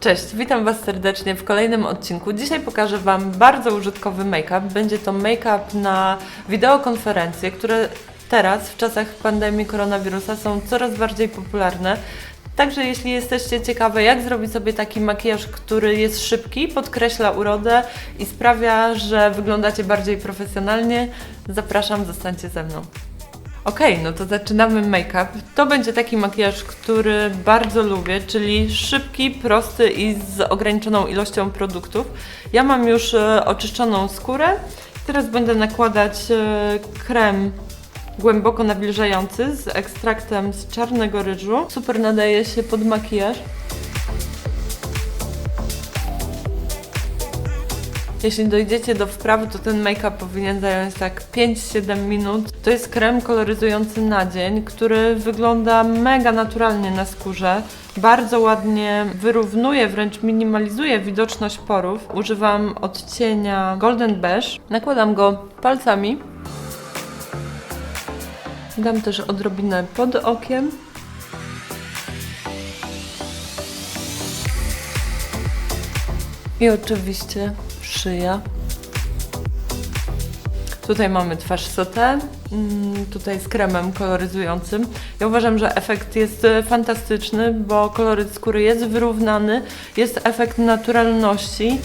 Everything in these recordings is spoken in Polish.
Cześć, witam Was serdecznie w kolejnym odcinku. Dzisiaj pokażę Wam bardzo użytkowy make-up. Będzie to make-up na wideokonferencje, które teraz w czasach pandemii koronawirusa są coraz bardziej popularne. Także jeśli jesteście ciekawe, jak zrobić sobie taki makijaż, który jest szybki, podkreśla urodę i sprawia, że wyglądacie bardziej profesjonalnie, zapraszam, zostańcie ze mną. Okej, no to zaczynamy make-up. To będzie taki makijaż, który bardzo lubię, czyli szybki, prosty i z ograniczoną ilością produktów. Ja mam już e, oczyszczoną skórę. Teraz będę nakładać e, krem głęboko nawilżający z ekstraktem z czarnego ryżu. Super nadaje się pod makijaż. Jeśli dojdziecie do wprawy, to ten make-up powinien zająć tak 5-7 minut. To jest krem koloryzujący na dzień, który wygląda mega naturalnie na skórze. Bardzo ładnie wyrównuje, wręcz minimalizuje widoczność porów. Używam odcienia Golden Beige. Nakładam go palcami. Dam też odrobinę pod okiem. I oczywiście szyja. Tutaj mamy twarz sauté, mm, tutaj z kremem koloryzującym. Ja uważam, że efekt jest e, fantastyczny, bo koloryt skóry jest wyrównany, jest efekt naturalności.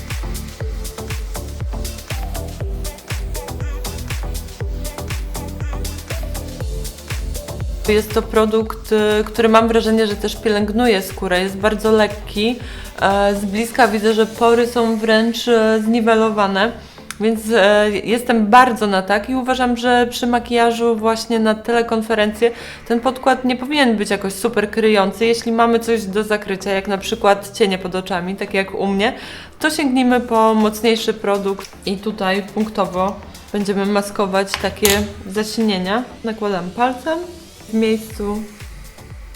Jest to produkt, y, który mam wrażenie, że też pielęgnuje skórę. Jest bardzo lekki. E, Z bliska widzę, że pory są wręcz e, zniwelowane. Więc e, jestem bardzo na tak i uważam, że przy makijażu właśnie na telekonferencję ten podkład nie powinien być jakoś super kryjący. Jeśli mamy coś do zakrycia, jak na przykład cienie pod oczami, tak jak u mnie, to sięgnijmy po mocniejszy produkt i tutaj punktowo będziemy maskować takie zacienienia. Nakładam palcem w miejscu,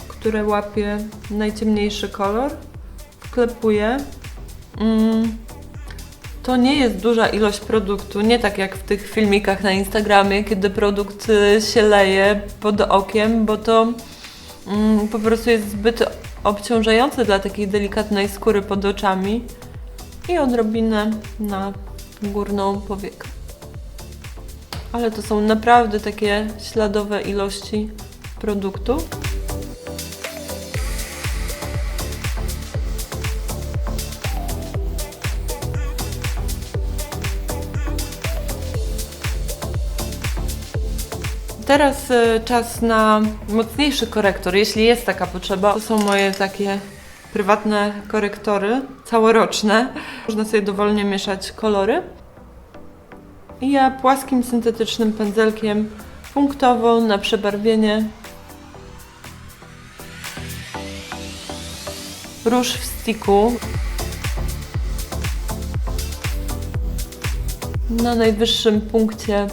które łapie najciemniejszy kolor. Wklepuję. Mm. To nie jest duża ilość produktu, nie tak jak w tych filmikach na Instagramie, kiedy produkt y, się leje pod okiem, bo to mm, po prostu jest zbyt obciążające dla takiej delikatnej skóry pod oczami. I odrobinę na górną powiekę. Ale to są naprawdę takie śladowe ilości produktu. Teraz e, czas na mocniejszy korektor, jeśli jest taka potrzeba. To są moje takie prywatne korektory, całoroczne. Można sobie dowolnie mieszać kolory. I ja płaskim syntetycznym pędzelkiem punktowo na przebarwienie róż w stiku na najwyższym punkcie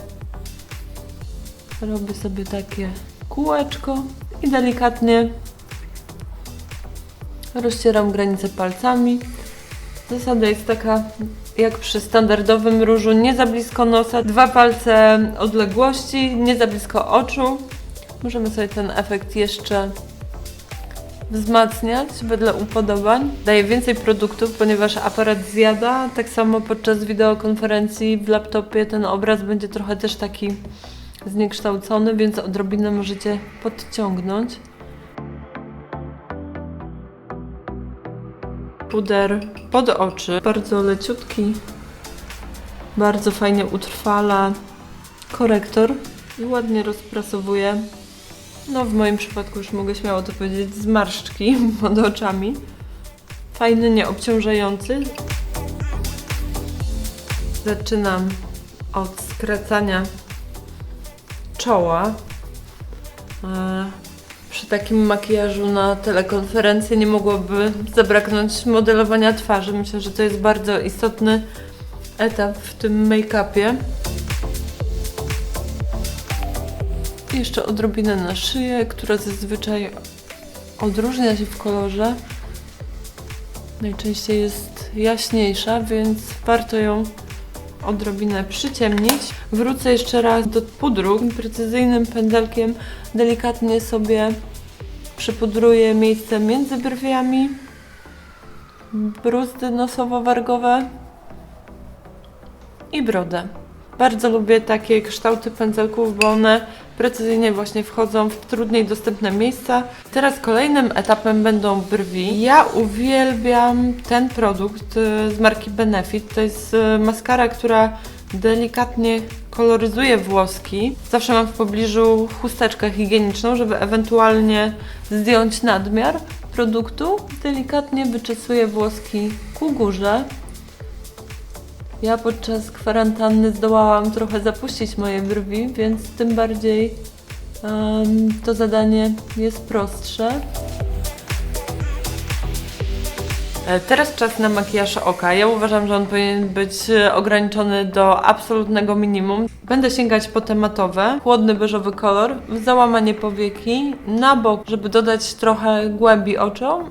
robię sobie takie kółeczko i delikatnie rozcieram granice palcami. Zasada jest taka, jak przy standardowym różu, nie za blisko nosa, dwa palce odległości, nie za blisko oczu. Możemy sobie ten efekt jeszcze wzmacniać wedle upodobań. Daję więcej produktów, ponieważ aparat zjada. Tak samo podczas wideokonferencji w laptopie ten obraz będzie trochę też taki zniekształcony, więc odrobinę możecie podciągnąć. Puder pod oczy, bardzo leciutki, bardzo fajnie utrwala korektor i ładnie rozprasowuje. No w moim przypadku już mogę śmiało to powiedzieć, zmarszczki pod oczami. Fajny, nieobciążający. Zaczynam od skracania czoła. E, Przy takim makijażu na telekonferencję nie mogłoby zabraknąć modelowania twarzy. Myślę, że to jest bardzo istotny etap w tym make-upie. Jeszcze odrobinę na szyję, która zazwyczaj odróżnia się w kolorze. Najczęściej jest jaśniejsza, więc warto ją odrobinę przyciemnić. Wrócę jeszcze raz do pudru. Precyzyjnym pędzelkiem delikatnie sobie przypudruję miejsce między brwiami. bruzdy nosowo-wargowe i brodę. Bardzo lubię takie kształty pędzelków, bo one precyzyjnie właśnie wchodzą w trudniej dostępne miejsca. Teraz kolejnym etapem będą brwi. Ja uwielbiam ten produkt y, z marki Benefit. To jest y, maskara, która delikatnie koloryzuje włoski. Zawsze mam w pobliżu chusteczkę higieniczną, żeby ewentualnie zdjąć nadmiar produktu. Delikatnie wyczesuję włoski ku górze. Ja podczas kwarantanny zdołałam trochę zapuścić moje brwi, więc tym bardziej em, to zadanie jest prostsze. E, Teraz czas na makijaż oka. Ja uważam, że on powinien być e, ograniczony do absolutnego minimum. Będę sięgać po te matowe, chłodny beżowy kolor, załamanie powieki, na bok, żeby dodać trochę głębi oczom.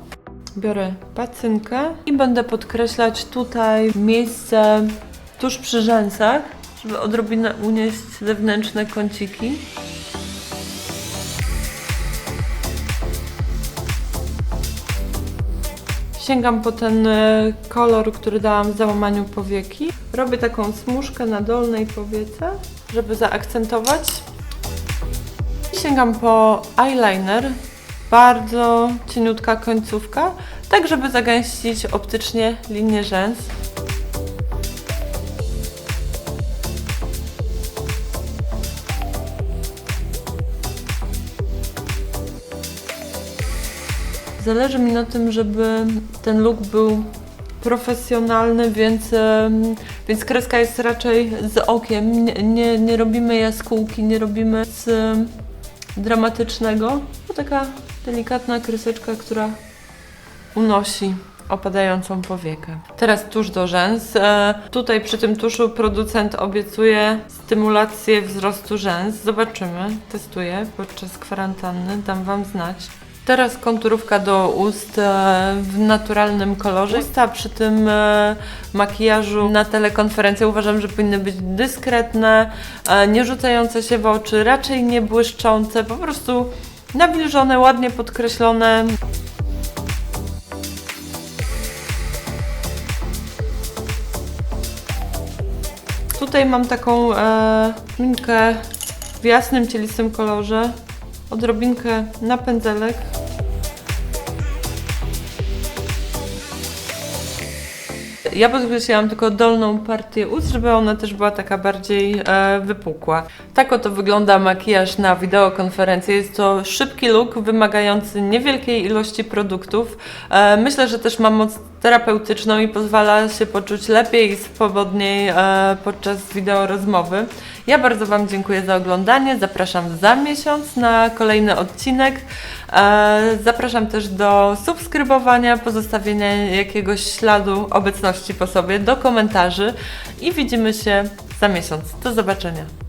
Biorę pacynkę i będę podkreślać tutaj miejsce tuż przy rzęsach, żeby odrobinę unieść zewnętrzne kąciki. Sięgam po ten e, kolor, który dałam w załamaniu powieki. Robię taką smuszkę na dolnej powiece, żeby zaakcentować. Sięgam po eyeliner, bardzo cieniutka końcówka, tak żeby zagęścić optycznie linię rzęs. Zależy mi na tym, żeby ten look był profesjonalny, więc, więc kreska jest raczej z okiem. Nie, nie, nie robimy jaskółki, nie robimy z dramatycznego. To taka delikatna kreseczka, która unosi opadającą powiekę. Teraz tusz do rzęs. E, tutaj przy tym tuszu producent obiecuje stymulację wzrostu rzęs. Zobaczymy, testuję podczas kwarantanny, dam Wam znać. Teraz konturówka do ust e, w naturalnym kolorze. Usta przy tym e, makijażu na telekonferencji uważam, że powinny być dyskretne, e, nie rzucające się w oczy, raczej nie błyszczące, po prostu nawilżone, ładnie podkreślone. Tutaj mam taką e, minkę w jasnym, cielistym kolorze. Odrobinkę na pędzelek. Ja podkreśliłam tylko dolną partię ust, żeby ona też była taka bardziej e, wypukła. Tak oto wygląda makijaż na wideokonferencji. Jest to szybki look wymagający niewielkiej ilości produktów. E, myślę, że też ma moc terapeutyczną i pozwala się poczuć lepiej i swobodniej e, podczas wideo rozmowy. Ja bardzo Wam dziękuję za oglądanie. Zapraszam za miesiąc na kolejny odcinek. E, zapraszam też do subskrybowania, pozostawienia jakiegoś śladu obecności po sobie, do komentarzy i widzimy się za miesiąc. Do zobaczenia.